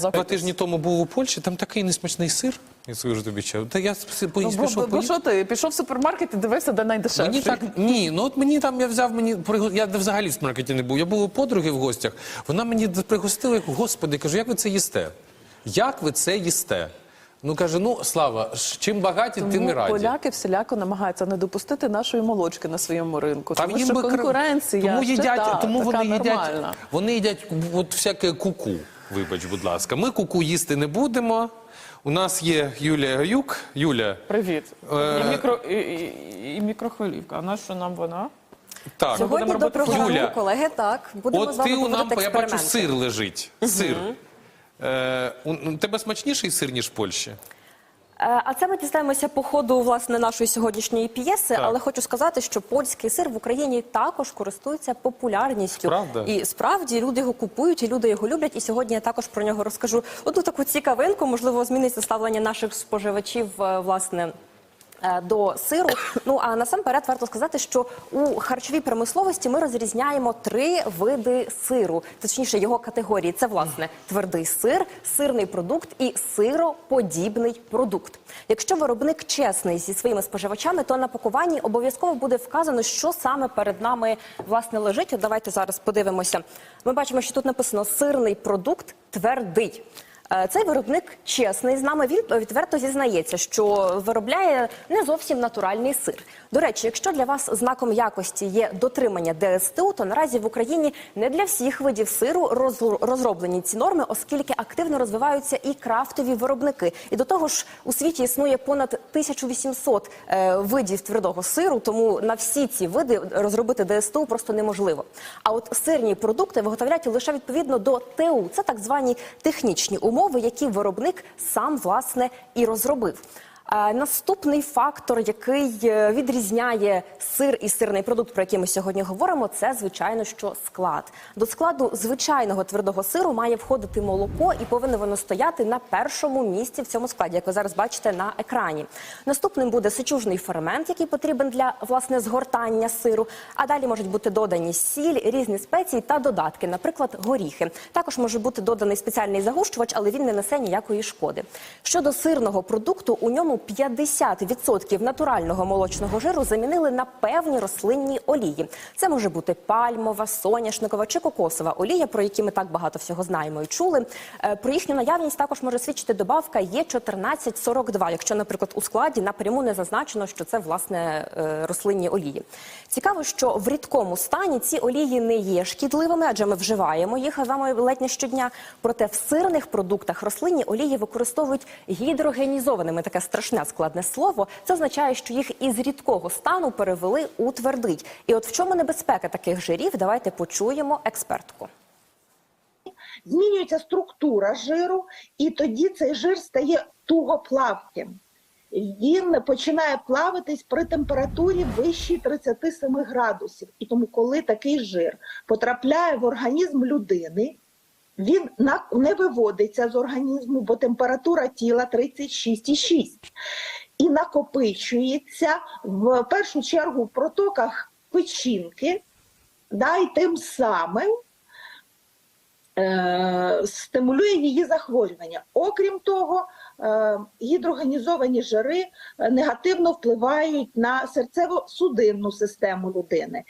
Два тижні тому був у Польщі, там такий несмачний сир. Я скажу тобі, що та я Ну, поїзд бо, пішов. бо що ти пішов в супермаркет і дивився, де найдешевший? Мені так ні, ну от мені там я взяв мені я взагалі в супермаркеті не був. Я був у подруги в гостях. Вона мені пригостила, як господи, кажу, як ви це їсте? Як ви це їсте? Ну каже, ну слава, чим багаті, тим і раді. поляки всіляко намагаються не допустити нашої молочки на своєму ринку. Там тому їм що би конкуренція тому ще їдять, та, тому така вони нормальна. їдять, вони їдять от всяке куку. Вибач, будь ласка. Ми куку їсти не будемо. У нас є Юлія Гаюк. Юля, Привіт. Е, І, мікро, і, і, і мікрохвилівка. А на що нам вона? так. Сьогодні до робити програми, Юля, колеги, так. Будемо з От вами ти у нам, я бачу, сир лежить. Сир. Е, у, у тебе смачніший сир, ніж в Польщі? Е, А це ми дізнаємося по ходу власне нашої сьогоднішньої п'єси. Так. Але хочу сказати, що польський сир в Україні також користується популярністю. Правда? І справді люди його купують, і люди його люблять. І сьогодні я також про нього розкажу одну таку цікавинку. Можливо, зміниться ставлення наших споживачів е, власне. Е, До сиру, ну а насамперед варто сказати, що у харчовій промисловості ми розрізняємо три види сиру, точніше його категорії. Це власне твердий сир, сирний продукт і сироподібний продукт. Якщо виробник чесний зі своїми споживачами, то на пакуванні обов'язково буде вказано, що саме перед нами власне лежить. От давайте зараз подивимося. Ми бачимо, що тут написано сирний продукт твердий. Е, Цей виробник чесний з нами. Він відверто зізнається, що виробляє не зовсім натуральний сир. До речі, якщо для вас знаком якості є дотримання ДСТУ, то наразі в Україні не для всіх видів сиру розроблені ці норми, оскільки активно розвиваються і крафтові виробники. І до того ж, у світі існує понад 1800 е, видів твердого сиру, тому на всі ці види розробити ДСТУ просто неможливо. А от сирні продукти виготовляють лише відповідно до ТУ. Це так звані технічні умови, які виробник сам власне і розробив. Е, Наступний фактор, який е, відрізняє сир і сирний продукт, про який ми сьогодні говоримо, це звичайно що склад. До складу звичайного твердого сиру має входити молоко і повинно воно стояти на першому місці в цьому складі, як ви зараз бачите на екрані. Наступним буде сичужний фермент, який потрібен для власне згортання сиру. А далі можуть бути додані сіль, різні спеції та додатки, наприклад, горіхи. Також може бути доданий спеціальний загущувач, але він не несе ніякої шкоди. Щодо сирного продукту, у ньому 50% натурального молочного жиру замінили на певні рослинні олії. Це може бути пальмова, соняшникова чи кокосова олія, про які ми так багато всього знаємо і чули. Е, Про їхню наявність також може свідчити добавка є 1442, якщо, наприклад, у складі напряму не зазначено, що це власне е, рослинні олії. Цікаво, що в рідкому стані ці олії не є шкідливими, адже ми вживаємо їх з вами ледь не щодня. Проте в сирних продуктах рослинні олії використовують гідрогенізованими. Таке страшне складне слово. Це означає, що їх із рідкого стану перевели у твердий. І от в чому небезпека таких жирів? Давайте почуємо експертку. змінюється структура жиру, і тоді цей жир стає тугоплавким. Він починає плавитись при температурі вищій 37 градусів. І тому, коли такий жир потрапляє в організм людини, він не виводиться з організму, бо температура тіла 36,6 і накопичується в першу чергу в протоках печінки, да, і тим самим е, стимулює її захворювання. Окрім того, е, гідрогенізовані жири е, негативно впливають на серцево-судинну систему людини.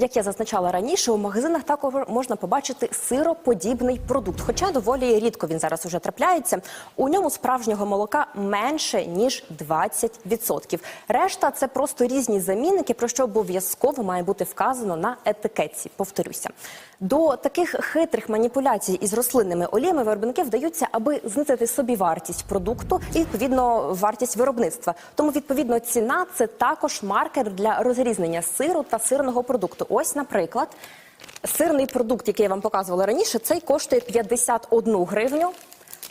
Як я зазначала раніше, у магазинах також можна побачити сироподібний продукт. Хоча доволі рідко він зараз уже трапляється. У ньому справжнього молока менше ніж 20%. Решта це просто різні замінники, про що обов'язково має бути вказано на етикетці. Повторюся. До таких хитрих маніпуляцій із рослинними оліями виробники вдаються, аби знизити собі вартість продукту і відповідно вартість виробництва. Тому відповідно ціна це також маркер для розрізнення сиру та сирного продукту. Ось, наприклад, сирний продукт, який я вам показувала раніше, цей коштує 51 гривню,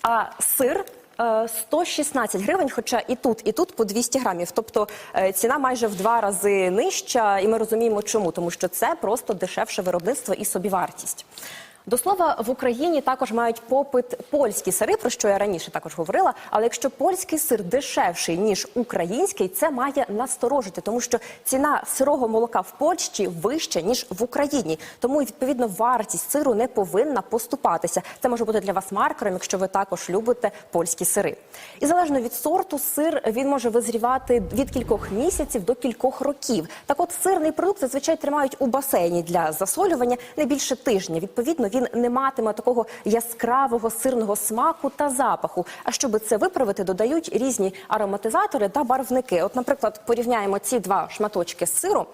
а сир. е, 116 гривень, хоча і тут, і тут по 200 грамів. Тобто е, ціна майже в два рази нижча, і ми розуміємо, чому, тому що це просто дешевше виробництво і собівартість. До слова, в Україні також мають попит польські сири, про що я раніше також говорила. Але якщо польський сир дешевший ніж український, це має насторожити, тому що ціна сирого молока в Польщі вища ніж в Україні. Тому відповідно вартість сиру не повинна поступатися. Це може бути для вас маркером, якщо ви також любите польські сири. І залежно від сорту, сир він може визрівати від кількох місяців до кількох років. Так, от сирний продукт зазвичай тримають у басейні для засолювання не більше тижня. Відповідно, він не матиме такого яскравого сирного смаку та запаху. А щоб це виправити, додають різні ароматизатори та барвники. От, наприклад, порівняємо ці два шматочки сиру.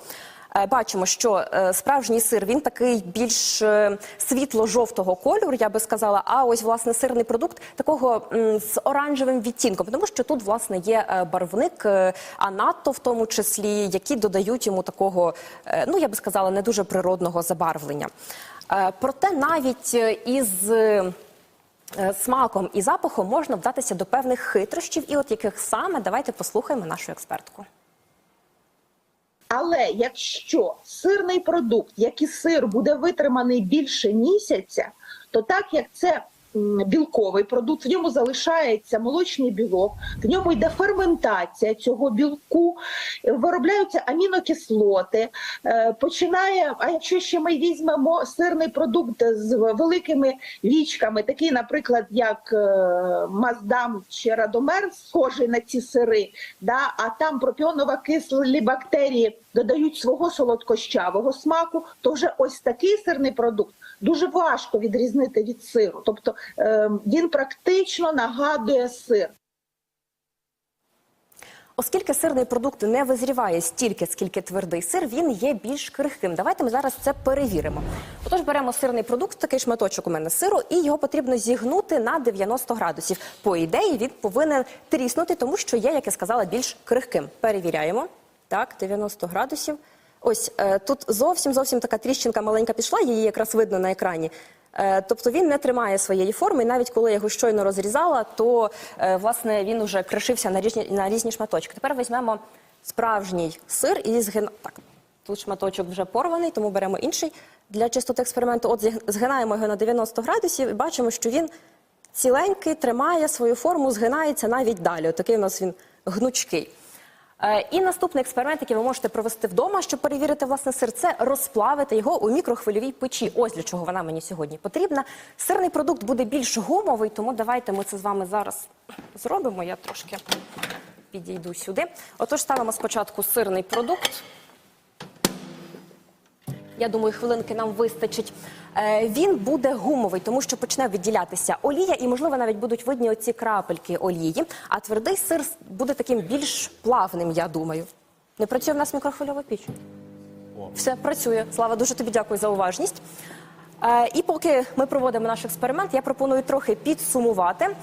Е, Бачимо, що е, справжній сир він такий більш е, світло-жовтого кольору, я би сказала. А ось власне сирний продукт такого з оранжевим відтінком, тому що тут власне є барвник, а надто в тому числі, які додають йому такого, ну я би сказала, не дуже природного забарвлення. Е, Проте навіть е, із е, смаком і запахом можна вдатися до певних хитрощів, і от яких саме давайте послухаємо нашу експертку. Але якщо сирний продукт, як і сир, буде витриманий більше місяця, то так як це білковий продукт, в ньому залишається молочний білок, в ньому йде ферментація цього білку, е, виробляються амінокислоти. е, Починає, а якщо ще ми візьмемо сирний продукт з великими вічками, такий, наприклад, як е, Маздам чи Радомер, схожий на ці сири, да, а там пропіонова кислі бактерії додають свого солодкощавого смаку, то вже ось такий сирний продукт дуже важко відрізнити від сиру. Тобто е, він практично нагадує сир. Оскільки сирний продукт не визріває стільки, скільки твердий сир, він є більш крихким. Давайте ми зараз це перевіримо. Отож, беремо сирний продукт, такий шматочок у мене сиру, і його потрібно зігнути на 90 градусів. По ідеї, він повинен тріснути, тому що є, як я сказала, більш крихким. Перевіряємо. Так, 90 градусів. Ось е, тут зовсім зовсім така тріщинка маленька пішла, її якраз видно на екрані. Е, Тобто він не тримає своєї форми. І навіть коли я його щойно розрізала, то е, власне він уже кришився на різні на різні шматочки. Тепер візьмемо справжній сир і згин... Так, тут шматочок вже порваний, тому беремо інший для чистоти експерименту. От згинаємо його на 90 градусів і бачимо, що він ціленький, тримає свою форму, згинається навіть далі. Отакий у нас він гнучкий. Е, І наступний експеримент, який ви можете провести вдома, щоб перевірити власне сир, це розплавити його у мікрохвильовій печі. Ось для чого вона мені сьогодні потрібна. Сирний продукт буде більш гумовий, тому давайте ми це з вами зараз зробимо. Я трошки підійду сюди. Отож, ставимо спочатку сирний продукт. Я думаю, хвилинки нам вистачить. Е, Він буде гумовий, тому що почне відділятися олія, і можливо навіть будуть видні оці крапельки олії. А твердий сир буде таким більш плавним, я думаю. Не працює в нас мікрохвильова піч. Все працює. Слава, дуже тобі дякую за уважність. Е, І поки ми проводимо наш експеримент, я пропоную трохи підсумувати.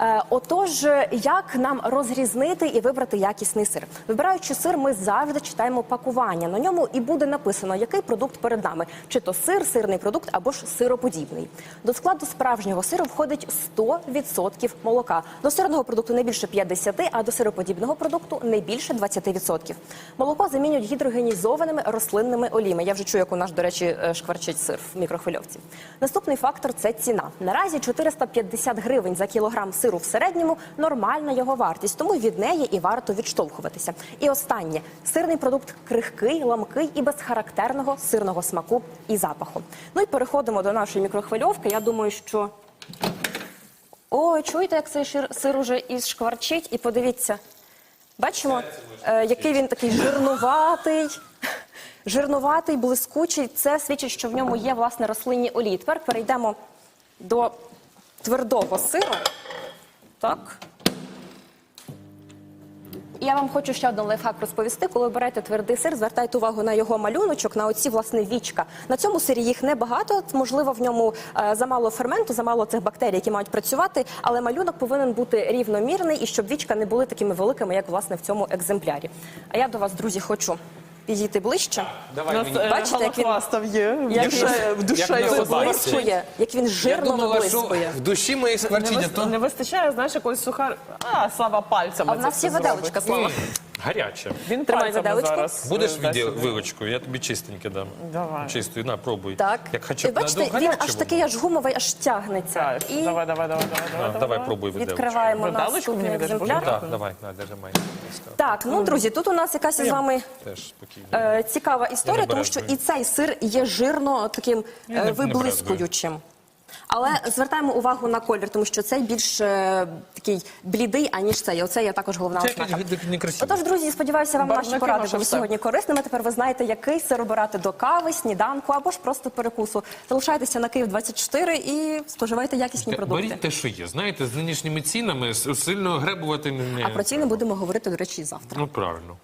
Е, Отож, як нам розрізнити і вибрати якісний сир? Вибираючи сир, ми завжди читаємо пакування. На ньому і буде написано, який продукт перед нами: чи то сир, сирний продукт або ж сироподібний. До складу справжнього сиру входить 100% молока. До сирного продукту не більше 50%, а до сироподібного продукту не більше 20%. Молоко замінюють гідрогенізованими рослинними оліями. Я вже чую, як у нас, до речі, е, шкварчить сир в мікрохвильовці. Наступний фактор це ціна. Наразі 450 гривень за кілограм сиру в середньому нормальна його вартість, тому від неї і варто відштовхуватися. І останнє сирний продукт крихкий, ламкий і без характерного сирного смаку і запаху. Ну і переходимо до нашої мікрохвильовки. Я думаю, що Ой, чуєте, як цей шир- сир уже і шкварчить, і подивіться. Бачимо, е, який він такий жирнуватий, жирнуватий, блискучий. Це свідчить, що в ньому є власне рослинні олії. Тепер перейдемо до твердого сиру. Так. Я вам хочу ще один лайфхак розповісти. Коли берете твердий сир, звертайте увагу на його малюночок, на оці власне вічка. На цьому сирі їх небагато. Можливо, в ньому е, замало ферменту, замало цих бактерій, які мають працювати, але малюнок повинен бути рівномірний і щоб вічка не були такими великими, як власне в цьому екземплярі. А я до вас, друзі, хочу підійти ближче. Давай нас мені. е, Бачите, як він- є. В як душе, він- в душе його собаці. Блискує, як він Я жирно думала, що виблискує. в душі а вис- то... не вистачає, знаєш, якогось сухар. А, слава пальцями. А в це нас все є виделочка. Слава. Гаряче. Він Тримай пальцями виделочку. зараз. е, Будеш дасть віді... собі. вилочкою, я тобі чистеньке дам. Давай. Чистою, на, пробуй. Так. Як хоча І б бачите, він аж такий аж гумовий, аж тягнеться. Так, І Давай, давай, давай, давай, А, давай. давай, пробуй виделочку. відкриваємо наступний мені екземпляр. Так, давай, на, держи. Так, ну друзі, тут у нас якась із вами Теж спокійно. е, цікава історія, тому що і цей сир є жирно таким е, не- виблискуючим. Але звертаємо увагу на колір, тому що цей більш е, такий блідий, аніж цей. Оце є також головна Це ознака. Отож, друзі, сподіваюся, вам наші поради були все. сьогодні корисними. Тепер ви знаєте, який сир обирати до кави, сніданку або ж просто перекусу. Залишайтеся на Київ 24 і споживайте якісні продукти. Беріть те, що є. Знаєте, з нинішніми цінами с- сильно гребувати не... А про ціни будемо говорити, до речі, і завтра. Ну, правильно.